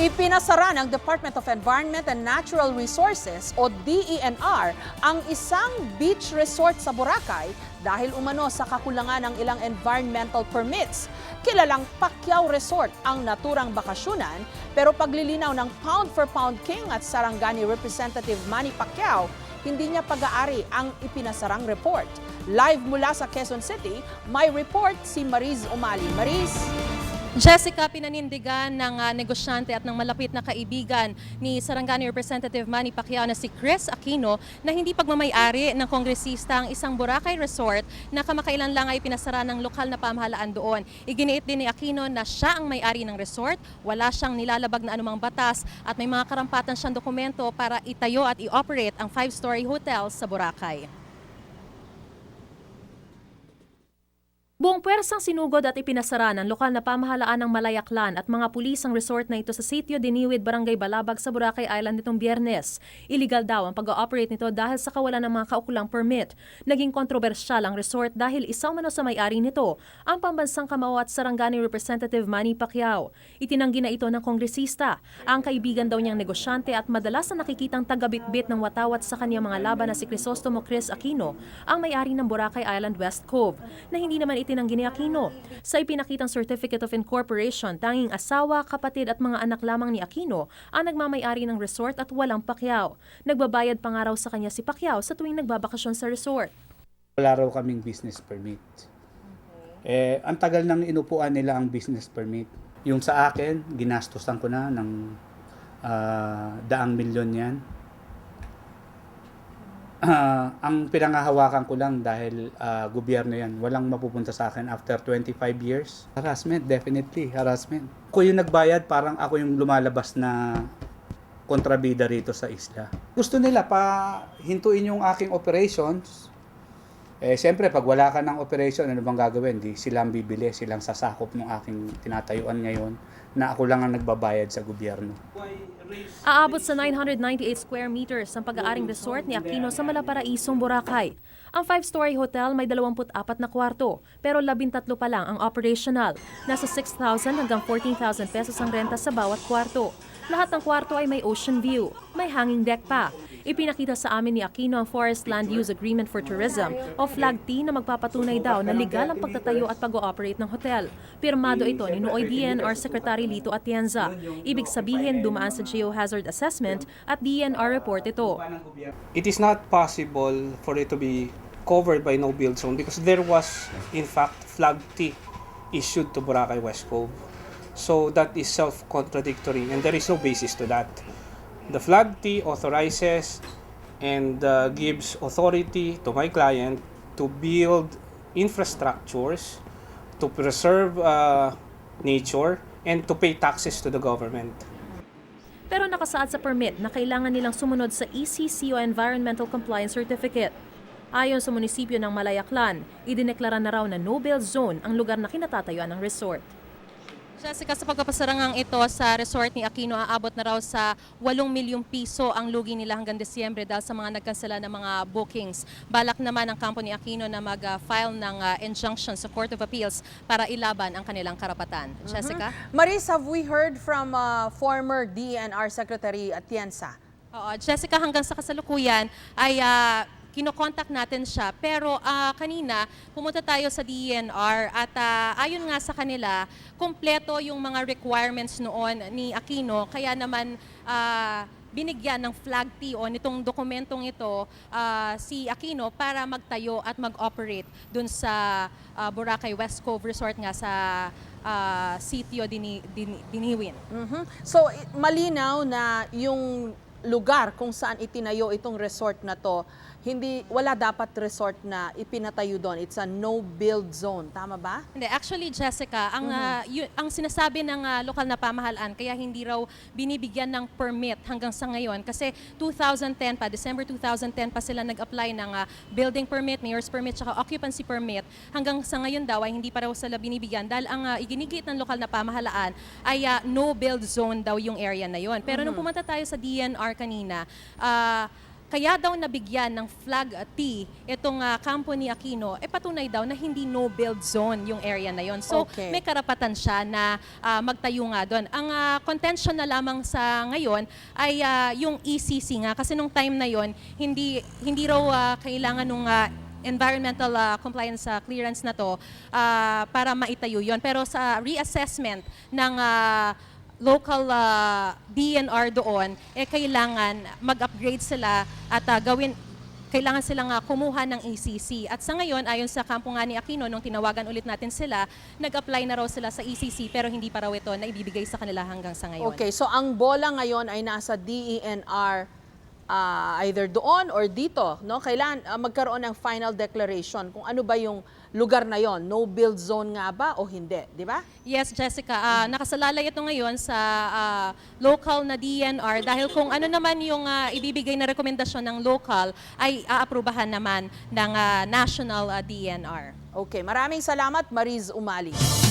Ipinasara ng Department of Environment and Natural Resources o DENR ang isang beach resort sa Boracay dahil umano sa kakulangan ng ilang environmental permits. Kilalang Pacquiao Resort ang naturang bakasyonan pero paglilinaw ng pound for pound king at Sarangani Representative Manny Pacquiao, hindi niya pag-aari ang ipinasarang report. Live mula sa Quezon City, may report si Mariz Umali. Mariz? Jessica, pinanindigan ng ah, negosyante at ng malapit na kaibigan ni Sarangani Representative Manny Pacquiao na si Chris Aquino na hindi pagmamayari ng kongresista ang isang Boracay resort na kamakailan lang ay pinasara ng lokal na pamahalaan doon. Iginiit din ni Aquino na siya ang may-ari ng resort, wala siyang nilalabag na anumang batas at may mga karampatan siyang dokumento para itayo at i-operate ang five-story hotel sa Boracay. Buong pwersang sinugod at ipinasara ng lokal na pamahalaan ng Malayaklan at mga pulis ang resort na ito sa sitio Diniwid, Barangay Balabag sa Boracay Island nitong biyernes. Illegal daw ang pag-ooperate nito dahil sa kawalan ng mga kaukulang permit. Naging kontrobersyal ang resort dahil isaw mano sa may-ari nito, ang pambansang kamao at Sarangani Representative Manny Pacquiao. Itinanggi na ito ng kongresista. Ang kaibigan daw niyang negosyante at madalas na nakikitang tagabitbit ng watawat sa kanyang mga laban na si Crisostomo Chris Aquino, ang may-ari ng Boracay Island West Cove, na hindi naman itinanggi ni Aquino. Sa ipinakitang Certificate of Incorporation, tanging asawa, kapatid at mga anak lamang ni Aquino ang nagmamayari ng resort at walang Pacquiao. Nagbabayad pa nga raw sa kanya si Pacquiao sa tuwing nagbabakasyon sa resort. Wala raw kaming business permit. Eh, ang tagal nang inupuan nila ang business permit. Yung sa akin, ginastosan ko na ng ah, daang milyon yan. Ah, ang pinangahawakan ko lang dahil ah, gobyerno yan, walang mapupunta sa akin after 25 years. Harassment, definitely, harassment. Ako yung nagbayad, parang ako yung lumalabas na kontrabida rito sa isla. Gusto nila pa hintuin yung aking operations. Eh, siyempre, pag wala ka ng operation, ano bang gagawin? Di silang bibili, silang sasakop ng aking tinatayuan ngayon na ako lang ang nagbabayad sa gobyerno. Aabot sa 998 square meters ang pag-aaring resort ni Aquino sa Malaparaisong, Boracay. Ang five-story hotel may 24 na kwarto, pero 13 pa lang ang operational. Nasa 6,000 hanggang 14,000 pesos ang renta sa bawat kwarto. Lahat ng kwarto ay may ocean view, may hanging deck pa. Ipinakita sa amin ni Aquino ang Forest Land Use Agreement for Tourism o FLAG-T na magpapatunay daw na legal ang pagtatayo at pag-ooperate ng hotel. Pirmado ito ni Nooy DNR Secretary Lito Atienza. Ibig sabihin dumaan sa geohazard assessment at DNR report ito. it is not possible for it to be covered by no build zone because there was in fact flag T issued to Boracay West Cove. So that is self-contradictory and there is no basis to that. The flag T authorizes and uh, gives authority to my client to build infrastructures to preserve uh, nature and to pay taxes to the government. Pero nakasaad sa permit na kailangan nilang sumunod sa E ECC o Environmental Compliance Certificate. Ayon sa munisipyo ng Malayaklan, idineklara na raw na no-build zone ang lugar na kinatatayuan ng resort. Jessica, sa pagpapasarangang ito sa resort ni Aquino, aabot na raw sa 8 milyong piso ang lugi nila hanggang Desyembre dahil sa mga nagkansela ng mga bookings. Balak naman ang kampo ni Aquino na mag-file ng ah, injunction sa Court of Appeals para ilaban ang kanilang karapatan. Jessica? Maris, have we heard from uh, former DNR Secretary Atienza? Oo, Jessica, hanggang sa kasalukuyan ay ah, kinokontak natin siya. Pero ah, kanina, pumunta tayo sa DENR at ah, ayon nga sa kanila, kumpleto yung mga requirements noon ni Aquino. Kaya naman ah, binigyan ng flag T o nitong dokumentong ito ah, si Aquino para magtayo at mag-operate dun sa ah, Boracay West Cove Resort nga sa ah, sitio Dini, Dini, Diniwin. Mhm. So, malinaw na yung lugar kung saan itinayo itong resort na to, hindi wala dapat resort na ipinatayo doon. It's a no-build zone. Tama ba? Hindi, actually Jessica, ang ah, yu- ang sinasabi ng ah, lokal na pamahalaan kaya hindi raw binibigyan ng permit hanggang sa ngayon kasi 2010 pa, December 2010 pa sila nag-apply ng ah, building permit, mayor's permit, saka occupancy permit. Hanggang sa ngayon daw ay hindi pa raw sila binibigyan dahil ang ah, iginigit ng lokal na pamahalaan ay ah, no build zone daw yung area na yon. Pero nung pumunta tayo sa DNR kanina, ah, kaya daw nabigyan ng flag T itong ah, kampo ni Aquino, eh patunay daw na hindi no-build zone yung area na yon. So Okay. may karapatan siya na ah, magtayo nga doon. Ang ah, contention na lamang sa ngayon ay ah, yung ECC nga kasi nung time na yon hindi hindi raw ah, kailangan nung ah, environmental ah, compliance ah, clearance na to ah, para maitayo yon. Pero sa reassessment ng ah, local ah, DNR doon, eh kailangan mag-upgrade sila at ah, gawin kailangan silang ah, kumuha ng ECC. At sa ngayon, ayon sa kampo nga ni Aquino, nung tinawagan ulit natin sila, nag-apply na raw sila sa ECC pero hindi pa raw ito na ibibigay sa kanila hanggang sa ngayon. Okay, so ang bola ngayon ay nasa DENR ah, either doon or dito, no? Kailan ah, magkaroon ng final declaration kung ano ba yung lugar na yon, no build zone nga ba o hindi, di ba? Yes, Jessica. ah, nakasalalay ito ngayon sa ah, local na DNR dahil kung ano naman yung ah, ibibigay na rekomendasyon ng local ay aaprubahan naman ng ah, national ah, DNR. Okay, maraming salamat Mariz Umali.